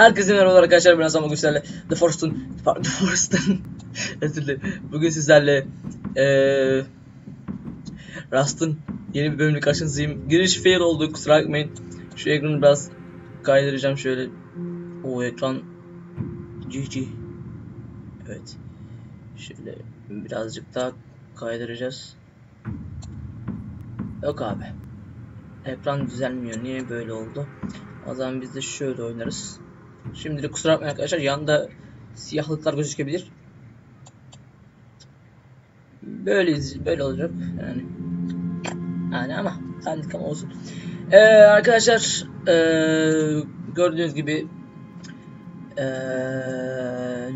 Herkese merhaba arkadaşlar ben Hasan bugün sizlerle The Forest'un pardon, The Forest'un özür dilerim. Bugün sizlerle eee Rust'ın yeni bir bölümünü karşınızdayım. Giriş fail oldu kusura bakmayın. Şu ekranı biraz kaydıracağım şöyle. O ekran GG. Evet. Şöyle birazcık daha kaydıracağız. Yok abi. Ekran düzelmiyor. Niye böyle oldu? O zaman biz de şöyle oynarız. Şimdilik kusura bakmayın arkadaşlar. Yanda siyahlıklar gözükebilir. Böyle böyle olacak yani. Yani ama sendik ama olsun. Ee, arkadaşlar ee, gördüğünüz gibi ee,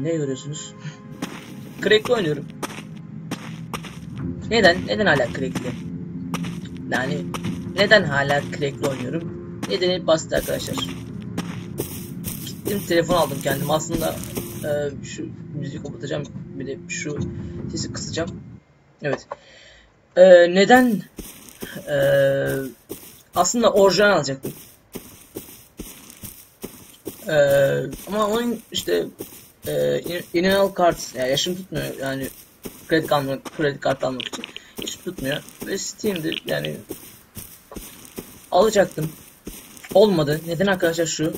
ne görüyorsunuz? Crack'le oynuyorum. Neden? Neden hala Crack'le? Yani neden hala Crack'le oynuyorum? Nedeni basit arkadaşlar. Gittim telefon aldım kendim. Aslında e, şu müziği kapatacağım. Bir de şu sesi kısacağım. Evet. E, neden e, aslında orijinal alacaktım. E, ama onun işte e, inanal kart yani yaşım tutmuyor yani kredi almak, kredi kartı almak için hiç tutmuyor ve Steam'de yani alacaktım olmadı. Neden arkadaşlar şu?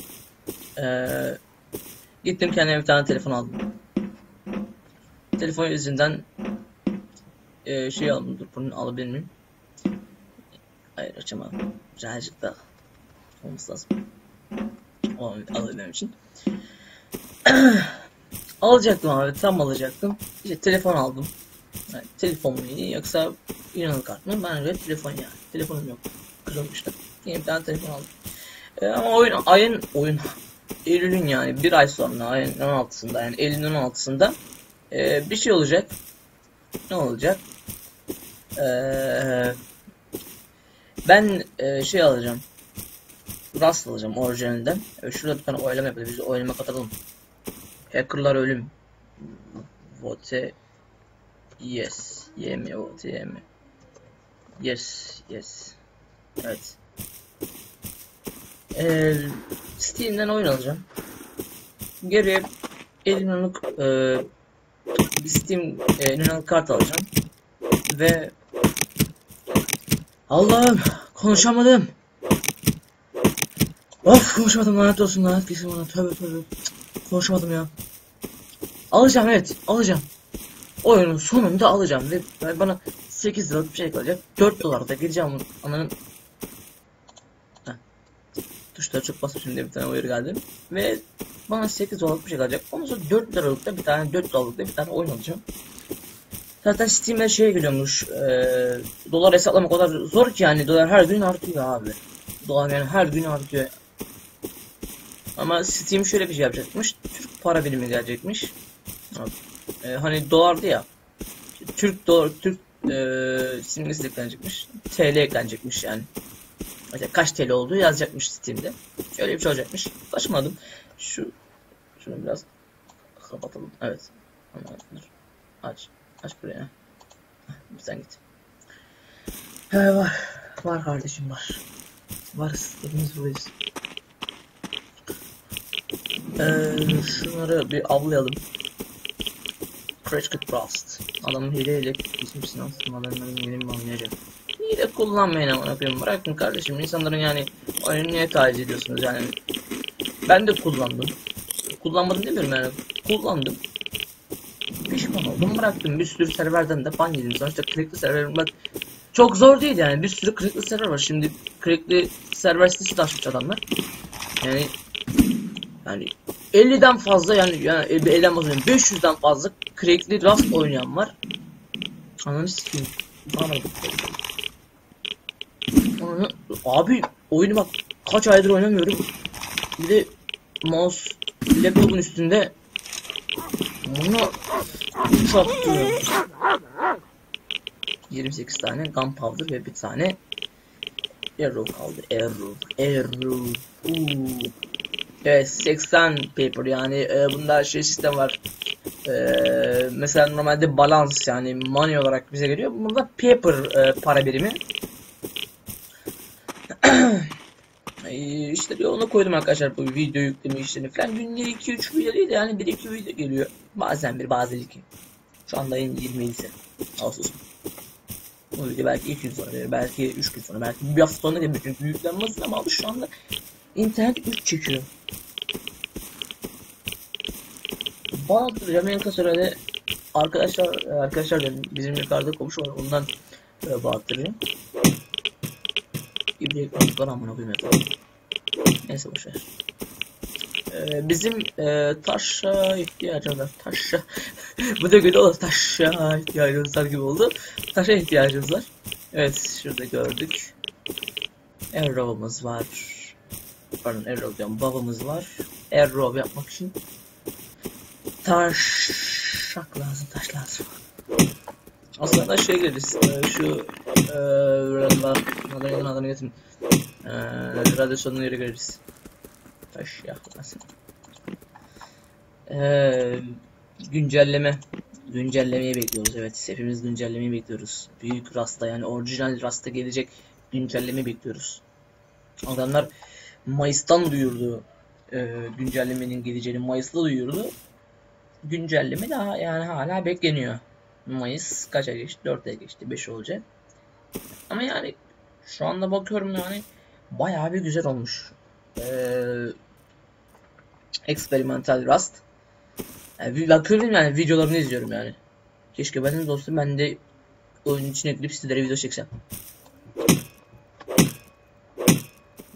Ee, gittim kendime bir tane telefon aldım. Telefon yüzünden e, şey aldım. Dur bunu alabilir miyim? Hayır açamadım. Birazcık daha olması lazım. O alabilmem için. alacaktım abi. Tam alacaktım. İşte telefon aldım. Yani, telefon mu iyi yoksa inanıl kart mı? Ben öyle telefon yani. Telefonum yok. Kırılmıştı. Yeni bir tane telefon aldım. E, ama oyun ayın oyun Eylül'ün yani bir ay sonra ayın 16'sında yani Eylül'ün 16'sında e, bir şey olacak. Ne olacak? E, ben e, şey alacağım. Rust alacağım orijinalinden. E, şurada bir tane oylama yapalım. Biz oylama katalım. Hackerlar ölüm. Vote yes. Y mi vote Y mi? Yes. Yes. Evet. Ee, Steam'den oyun alacağım. Geriye elimden e, bir Steam e, kart alacağım. Ve Allah'ım konuşamadım. Of konuşamadım lanet olsun lanet kesin bana tövbe tövbe. Konuşamadım ya. Alacağım evet alacağım. Oyunun sonunda alacağım ve bana 8 liralık bir şey kalacak. 4 dolar da gireceğim ananın tuşlara çok basıp şimdi bir tane uyarı geldi. Ve bana 8 dolarlık bir şey kalacak. Ondan sonra 4 liralıkta bir tane 4 dolarlıkta bir tane oyun alacağım. Zaten Steam'de şeye geliyormuş. E, dolar hesaplamak o kadar zor ki yani dolar her gün artıyor abi. Dolar yani her gün artıyor. Ama Steam şöyle bir şey yapacakmış. Türk para birimi gelecekmiş. E, hani dolardı ya. Türk dolar Türk e, simgesi eklenecekmiş. TL eklenecekmiş yani. Mesela kaç TL olduğu yazacakmış Steam'de. Şöyle bir şey olacakmış. Saçmaladım. Şu şunu biraz kapatalım. Evet. Aç. Aç buraya. Sen git. He var. Var kardeşim var. Varız. Hepimiz buradayız. Ee, şunları bir avlayalım. Crash Blast. Adamın hileyle bizim sınav sınavlarından yeni mi anlayacak? hile kullanmayın ama koyayım. Bırakın kardeşim insanların yani oyunu niye taciz ediyorsunuz yani. Ben de kullandım. Kullanmadım demiyorum yani. Kullandım. Pişman oldum bıraktım. Bir sürü serverden de ban yedim. Sonuçta crackli server bak çok zor değil yani. Bir sürü crackli server var. Şimdi crackli server sitesi de açmış adamlar. Yani yani 50'den fazla yani yani 50'den fazla 500'den fazla crackli Rust oynayan var. Ananı sikeyim. Anladım. Abi oyunu bak kaç aydır oynamıyorum. Bir de mouse laptopun üstünde bunu çattı. 28 tane gunpowder ve bir tane arrow kaldı. Arrow, arrow. Uuu. Evet 80 paper yani e, bunda şey sistem var. E, mesela normalde balans yani money olarak bize geliyor. Burada paper e, para birimi. Gösteriyor. Onu koydum arkadaşlar bu video yükleme işlerini falan. Günde 2-3 video değil de yani 1-2 video geliyor. Bazen bir bazen iki. Şu anda ayın 27'si. Ağustos. Bu video belki 2 gün sonra belki 3 gün sonra, belki bir hafta sonra gelir. Çünkü yüklenmez ama şu anda internet 3 çekiyor. Bazı Ramen Kasara'da arkadaşlar arkadaşlar dedim bizim yukarıda komşu var ondan e, bağıttıracağım. İbrahim konuklar amına koyayım. Neyse boşver. Ee, bizim e, taşa ihtiyacımız var. Taşa. Bu da güzel oldu. Taşa ihtiyacımız var gibi oldu. Taşa ihtiyacımız var. Evet şurada gördük. Arrow'umuz var. Pardon arrow diyorum. Babamız var. Arrow yapmak için taşak lazım. Taş lazım. Aslında şey geliriz. E, şu e, adını, adını getirin. E, radyasyonun yeri geliriz. Taş yakmasın. E, güncelleme. Güncellemeyi bekliyoruz. Evet. Hepimiz güncellemeyi bekliyoruz. Büyük rasta yani orijinal rasta gelecek güncelleme bekliyoruz. Adamlar Mayıs'tan duyurdu. E, güncellemenin geleceğini Mayıs'ta duyurdu. Güncelleme daha yani hala bekleniyor. Mayıs kaça geçti? 4'e geçti. 5 olacak. Ama yani şu anda bakıyorum yani bayağı bir güzel olmuş. Ee, experimental Rust. Yani bakıyorum yani videolarını izliyorum yani. Keşke benim dostum ben de oyunun içine girip sizlere video çeksem.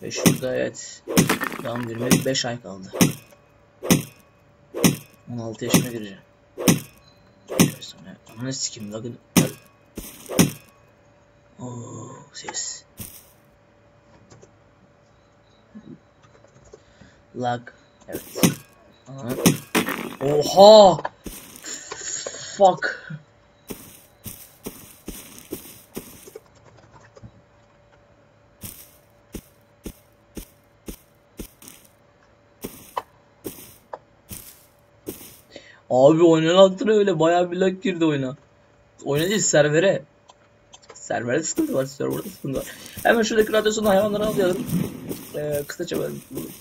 Ve şurada evet tam 25 ay kaldı. 16 yaşına gireceğim. Ananı sikim lagın. Oo ses. Lag. Evet. Aha. Oha! Fuck. Abi oyunun altına öyle bayağı bir lag girdi oyuna. Oyuna servere. Serverde sıkıntı var, serverda sıkıntı var. Hemen şuradaki radyasyonu hayvanları alayalım. Ee, kısaca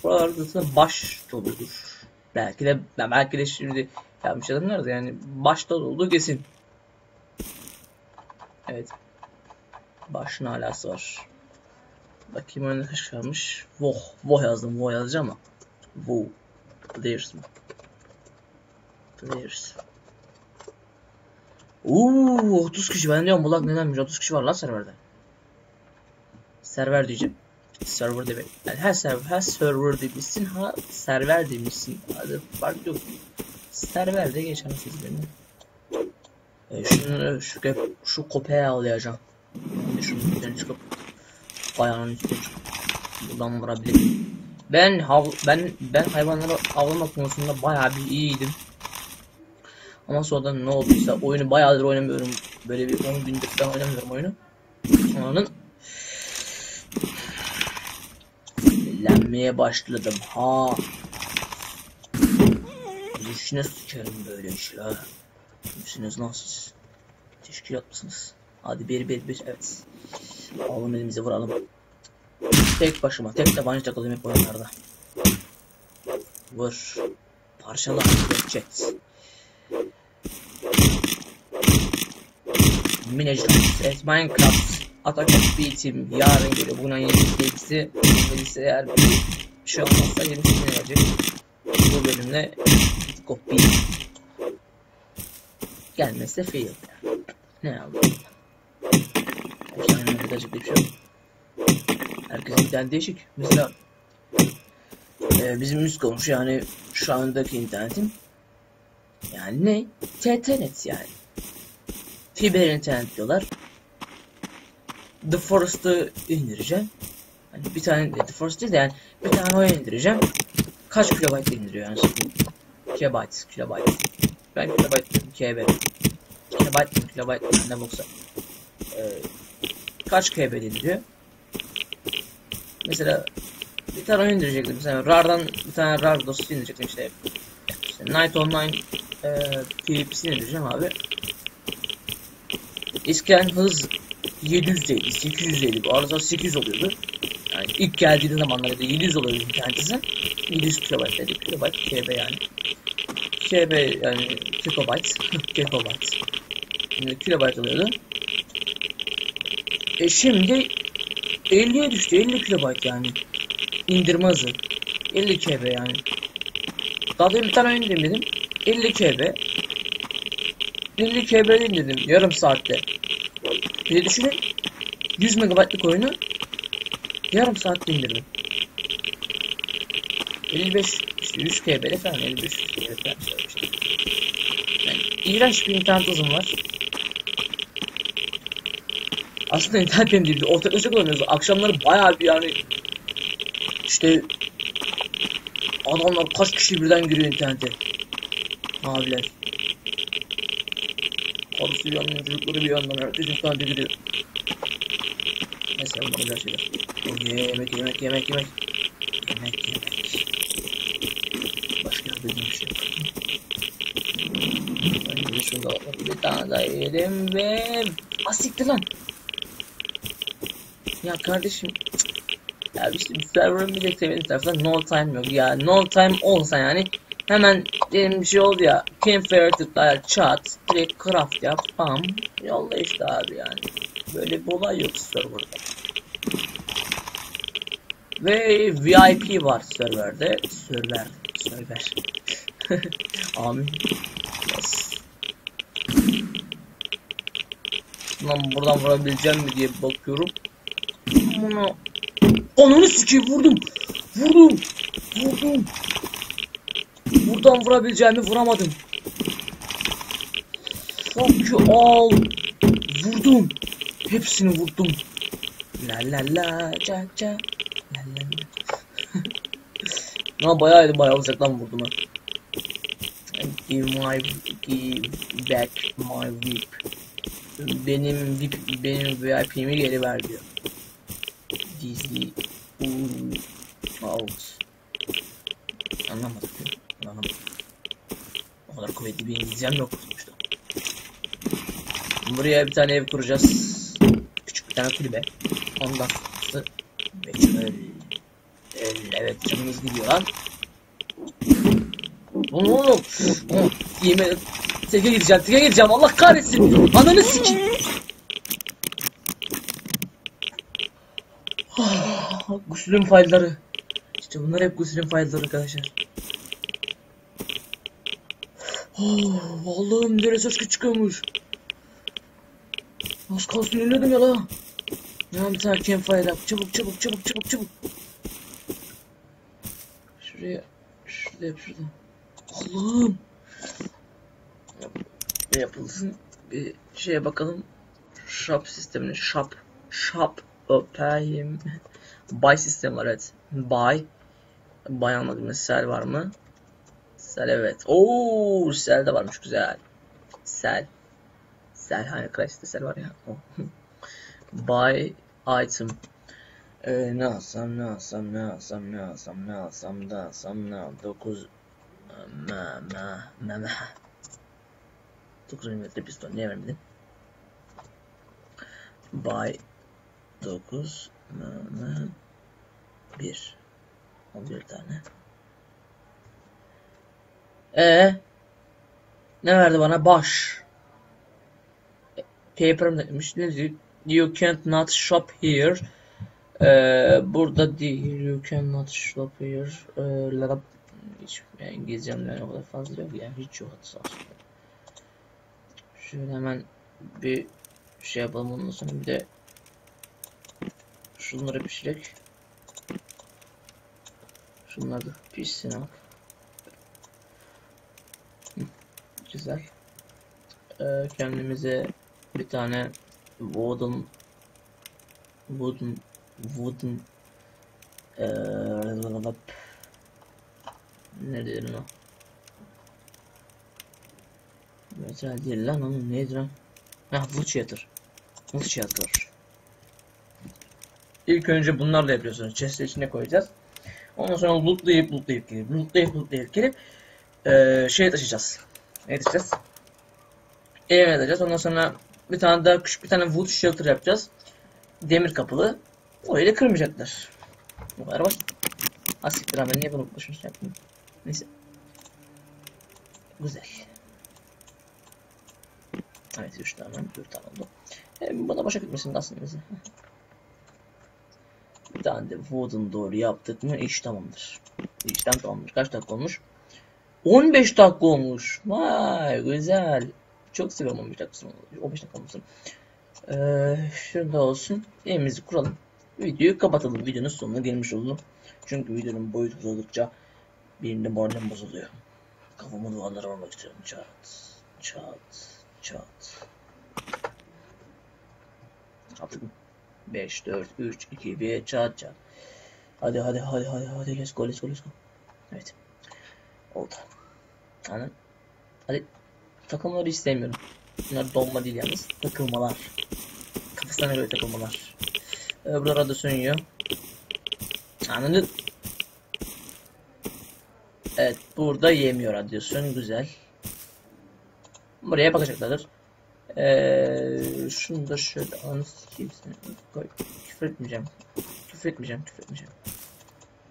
buralarda baş doludur. Belki de belki de şimdi yapmış adamlar da yani başta dolu kesin. Evet. Başın alası var. Bakayım önüne kaç kalmış. Voh. Voh yazdım. Voh yazacağım ama. Voh. Players? Players. Uuu 30 kişi ben diyorum bu lag nedenmiş 30 kişi var lan serverde. Server diyeceğim. Server demek. Yani her server her server demişsin ha server demişsin. Hadi fark yok. Server de geçen sizlerini. E, şunu şu şu kopya alacağım. Yani şunun üstüne çıkıp bayanın üstüne çıkıp buradan vurabilirim. Ben hav ben ben hayvanları avlama konusunda bayağı bir iyiydim. Ama sonradan ne olduysa oyunu bayağıdır oynamıyorum. Böyle bir 10 gündür falan oynamıyorum oyunu. Onun Lenmeye başladım ha. Düşüne sıçarım böyle işler. Kimsiniz lan siz? Teşkilat? Hadi bir bir bir evet. Alalım elimize vuralım. Tek başıma tek tabanca takılayım hep oyunlarda. Vur. Parçala. Chat. Minecraft, evet, Minecraft, Attack Beat'im yarın geliyor. Bugün ayın 27'si. Gelirse eğer bir şey olmazsa 28'ine gelecek. Bu Attack of Beat. Gelmezse fail yani. Ne aldım? Efsane medacık bir şey yok. Herkesin değişik. Mesela e, bizim üst komşu yani şu andaki internetim yani ne? TTNet yani fiber internet diyorlar. The Forest'ı indireceğim. Hani bir tane The Forest değil de yani bir tane oyun indireceğim. Kaç kilobayt indiriyor yani şimdi? Kilobayt, kilobayt. Ben kilobayt diyorum, KB. Kilobayt mı, kilobayt mı, ne boksa. Ee, kaç KB indiriyor? Mesela bir tane oyun indirecektim. Mesela RAR'dan bir tane RAR dosyası indirecektim işte. işte Night Online e, PvP'sini indireceğim abi. İsken hız 750, 850, arada 800 oluyordu. Yani İlk geldiği zamanlarda 700 oluyordu internet hızı. 700 kilobayt dedi. Kilobayt, KB yani. KB yani gigabyte, gigabyte. Şimdi kilobayt oluyordu. E şimdi 50'ye düştü. 50 kilobayt yani. İndirme hızı. 50 KB yani. Daha demin bir tane oyun dedim. 50 KB. 50 KB indirdim yarım saatte. De düşünün 100 megabaytlık oyunu yarım saatte indirdim. 55 işte 100 KB'de falan 55 KB falan işte. Yani iğrenç bir internet hızım var. Aslında internet benim değil. Ortaklaşa kullanıyoruz. Akşamları bayağı bir yani işte adamlar kaç kişi birden giriyor internete. Abiler. Bir yandan, çocukları bir yandan, herkes internete giriyor. Neyse bunlar güzel şeyler. Ye- yemek, yemek, yemek, yemek. Yemek, yemek. Başka bir şey yok. Önce şurada bir tane daha yedim ve... Asiktir lan. Ya kardeşim ya işte server'ın bir de sebebi tarafından no time yok ya no time olsa yani hemen benim bir şey oldu ya campfire tıkla chat direkt craft yap bam yolla işte abi yani böyle bir olay yok serverda ve VIP var serverde server server amin yes. Lan buradan vurabileceğim mi diye bakıyorum bunu Ananı sikeyim vurdum. Vurdum. Vurdum. Buradan vurabileceğimi vuramadım. Fuck you all. Vurdum. Hepsini vurdum. La la la ca ca. La la la. Lan bayağı bayağı uzaktan vurdum ha. Give my give back my whip. Benim VIP benim VIP'mi geri ver diyor. Dizi out. Anlamadım. Anlamadım. O kadar kuvvetli bir İngilizcem yok sonuçta. Buraya bir tane ev kuracağız. Küçük bir tane kulübe. Ondan sonra ve şöyle Evet canımız gidiyor lan. Oğlum oğlum. Oğlum, Yemin Teke gideceğim, teke gideceğim. Allah kahretsin. Ananı sikeyim. Gusülün faydaları. İşte bunlar hep gusülün faydaları arkadaşlar. Oh, Allah'ım neresi aşkı çıkıyormuş. Az kalsın ölüyordum ya la. Ya bir tane campfire yap. Çabuk çabuk çabuk çabuk çabuk. Şuraya. Şurada yap şurada. Allah'ım. Ne yapılsın? Bir şeye bakalım. Shop sistemine. Shop. Shop. Opayim. Buy sistemi var evet. Buy. Buy anladım. Sell var mı? Sell evet. Oo, sell de varmış güzel. Sell. Sell hani Clash'te sell var ya. Buy item. Ee, ne alsam ne alsam ne alsam ne alsam ne alsam ne alsam ne alsam 9 ma ma ma ma 9 milimetre piston niye vermedin? Buy 9 ma ma 1 11 tane. E ne verdi bana? Baş. Paper'ım demiş. Ne diyor? You can't not shop here. Ee, burada değil. You cannot shop here. Ee, lara, hiç yani İngilizcem yani o kadar fazla yok yani hiç yok hatta Şöyle hemen bir şey yapalım ondan sonra bir de şunları pişirek. Şunlar da pişsin bak. Güzel. Ee, kendimize bir tane wooden wooden wooden eee ne dedim o metal değil lan onun neydi lan? Ha wood shatter wood shatter İlk önce bunlarla yapıyorsunuz. Chest içine koyacağız. Ondan sonra lootlayıp lootlayıp gelip lootlayıp lootlayıp gelip eee şey taşıyacağız taşıyacağız evine taşıyacağız ondan sonra bir tane daha küçük bir tane wood shelter yapacağız demir kapılı. Orayı da kırmayacaklar. Bu kadar basit. Asiktir ama niye bunu boşuna şey yaptım? Neyse. Güzel. Evet 3 tane 4 tane oldu. E, bana başa gitmesin aslında. Bir tane de wooden doğru yaptık mı iş tamamdır. İşlem tamamdır. Kaç dakika olmuş? 15 dakika olmuş. Vay güzel. Çok seviyorum 15 dakikasını. 15 dakika olmasın. Ee, şurada olsun. Evimizi kuralım. Videoyu kapatalım. Videonun sonuna gelmiş oldum. Çünkü videonun boyutu uzadıkça birinde moralim bozuluyor. Kafamı duvarlara vurmak istiyorum. Çat, çat, çat. Yaptık mı? 5, 4, 3, 2, 1, çat çat. Hadi hadi hadi hadi hadi let's go let's go let's go. Evet. Oldu. Anladın? Hadi. Takılmaları istemiyorum. Bunlar donma değil yalnız. Takılmalar. Kafasına göre takılmalar. Öbür arada sönüyor. Anladın? Evet. Burada yemiyor radyasyon. Güzel. Buraya bakacaklardır. Ee, şunu da şöyle seni. Koy. Küfür etmeyeceğim. Küfür etmeyeceğim. Küfür etmeyeceğim.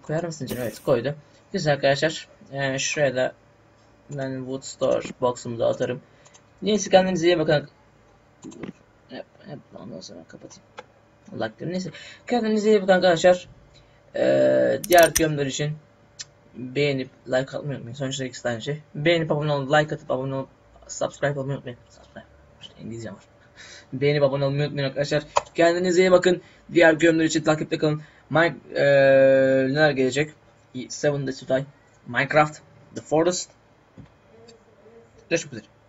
Koyar mısın canım? Evet koydu. Güzel arkadaşlar. Ee, şuraya da ben Wood Store box'umuzu atarım. Neyse kendinize iyi bakın. Hep, hep ondan sonra kapatayım. Allah bilir. Neyse. Kendinize iyi bakın arkadaşlar. Ee, diğer gömler için beğenip like atmayı unutmayın. Sonuçta ikisi tane şey. Beğenip abone olun, like atıp abone olup subscribe olmayı unutmayın. Subscribe. İşte İngilizce var. Beğenip abone olmayı unutmayın arkadaşlar. Kendinize iyi bakın. Diğer gömler için takipte kalın. Mike, ee, neler gelecek? Seven Days to Die, Minecraft, The Forest. Görüşmek üzere.